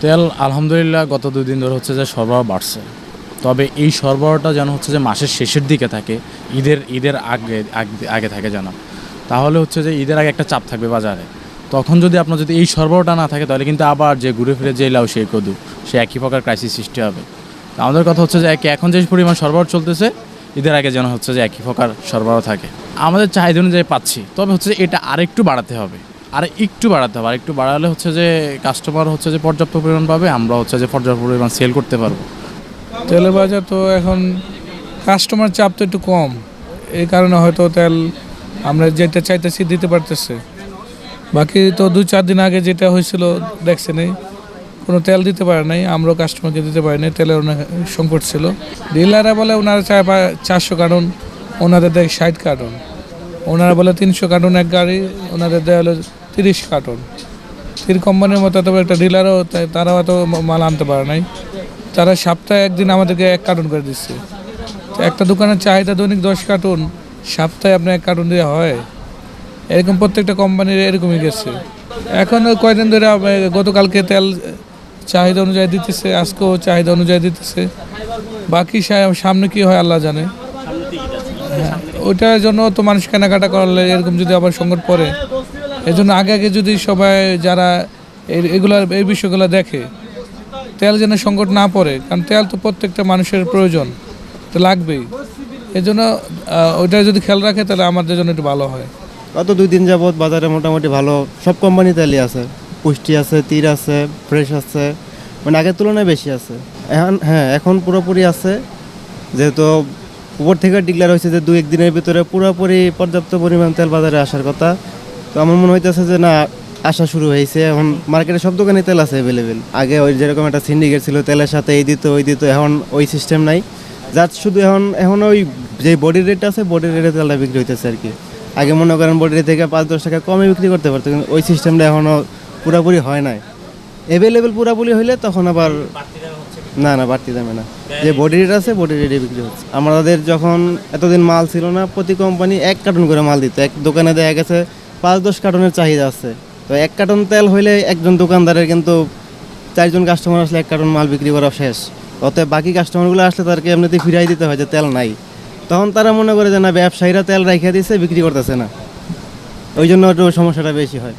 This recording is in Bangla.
তেল আলহামদুলিল্লাহ গত দুই দিন ধরে হচ্ছে যে সরবরাহ বাড়ছে। তবে এই সরবরাহটা যেন হচ্ছে যে মাসের শেষের দিকে থাকে, ঈদের ঈদের আগে, আগ- থাকে যেন। তাহলে হচ্ছে যে ঈদের আগে একটা চাপ থাকবে বাজারে। তখন যদি আপনার যদি এই সরবরাহটা না থাকে, তাহলে কিন্তু আবার যে ঘুরে ফিরে যে লাউ, সেই কদু সে একই প্রকার ক্রাইসিস সৃষ্টি হবে। আমাদের কথা হচ্ছে যে এখন যে পরিমাণ সরবরাহ চলতেছে, ঈদের আগে যেন হচ্ছে যে একই প্রকার সরবরাহ থাকে। আমাদের চাহিদা অনুযায়ী পাচ্ছি, তবে হচ্ছে এটা আরেকটু বাড়াতে হবে। আর একটু বাড়াতে হবে। আর একটু বাড়ালে হচ্ছে যে কাস্টমার হচ্ছে যে পর্যাপ্ত পরিমাণ পাবে, আমরা হচ্ছে যে পর্যাপ্ত পরিমাণ সেল করতে পারব। তেলের বাজার তো এখন কাস্টমার চাপ তো একটু কম। এই কারণে হয়তো তেল আমরা যেটা চাইতেছি দিতে পারতেছে। বাকি তো দু চার দিন আগে যেটা হয়েছিল দেখছেনই কোনো তেল দিতে পারে নাই, আমরাও কাস্টমারকে দিতে পারি নাই, তেলের অনেক সংকট ছিল। ডিলাররা বলে ওনারা চায় চারশো কার্টন, ওনাদের দেয় ষাট কার্টন। ওনারা বলে তিনশো কার্টন এক গাড়ি, ওনাদের দেয় হলো তিরিশ কার্টন। তীর কোম্পানির মতো তবে একটা ডিলারও তারাও তো মাল আনতে পারে নাই। তারা সপ্তাহে একদিন আমাদেরকে এক কার্টন করে দিচ্ছে। একটা দোকানের চাহিদা দৈনিক দশ কার্টন সপ্তাহে আপনার এক কার্টন দিয়ে হয়। এরকম প্রত্যেকটা কোম্পানির এরকমই গেছে। এখন কয়দিন ধরে গতকালকে তেল চাহিদা অনুযায়ী দিতেছে আজকেও চাহিদা অনুযায়ী দিতেছে। বাকি সামনে কি হয় আল্লাহ জানে। হ্যাঁ, ওইটার জন্য তো মানুষ কেনাকাটা করলে এরকম যদি আবার সংকট পড়ে এই জন্য আগে আগে যদি সবাই যারা এই- এগুলা এই বিষয়গুলো দেখে, তেল যেন সংকট না পড়ে, কারণ তেল তো প্রত্যেকটা মানুষের প্রয়োজন, তো লাগবেই। এই জন্য ওইটা যদি খেয়াল রাখে, তাহলে আমাদের জন্য একটু ভালো হয়। গত দুই দিন যাবৎ বাজারে মোটামুটি ভালো, সব কোম্পানি তেলই আছে। পুষ্টি আছে, তীর আছে, ফ্রেশ আছে মানে আগের তুলনায় বেশি আছে। এখন হ্যাঁ এখন পুরোপুরি আছে, যেহেতু উপর থেকে ডিক্লেয়ার হয়েছে যে দু একদিনের ভিতরে পুরোপুরি পর্যাপ্ত পরিমাণ তেল বাজারে আসার কথা। তো আমার মনে হইতেছে যে না, আসা শুরু হয়েছে। এখন মার্কেটে সব দোকানে তেল আছে অ্যাভেলেবেল আগে ওই যেরকম একটা সিন্ডিকেট ছিল, তেলের সাথে এই দিত, ওই দিত, এখন ওই সিস্টেম নাই। যার শুধু এখন এখন ওই যে বডি রেট আছে বডি রেটে তেলটা বিক্রি হইতেছে আর কি আগে মনে করেন বডি রেট থেকে পাঁচ, দশ টাকা কমে বিক্রি করতে পারতো, কিন্তু ওই সিস্টেমটা এখনও পুরোপুরি হয় নাই। অ্যাভেলেবেল পুরোপুরি হইলে তখন আবার না না, বাড়তি দামে না। যে বডি রেট আছে বডি রেটে বিক্রি হচ্ছে। আমাদের যখন এতদিন মাল ছিল না, প্রতি কোম্পানি এক কার্টন করে মাল দিত। এক দোকানে দেখা গেছে পাঁচ দশ কার্টনের চাহিদা আছে। তো এক কার্টন তেল হইলে একজন দোকানদারের কিন্তু চারজন কাস্টমার আসলে এক কার্টন মাল বিক্রি করা শেষ। অতএব বাকি কাস্টমারগুলো আসলে তাদেরকে এমনিতে ফিরাই দিতে হয় যে তেল নাই। তখন তারা মনে করে যে না, ব্যবসায়ীরা তেল রাখিয়ে দিয়েছে বিক্রি করতেছে না। ওই জন্য একটু সমস্যাটা বেশি হয়।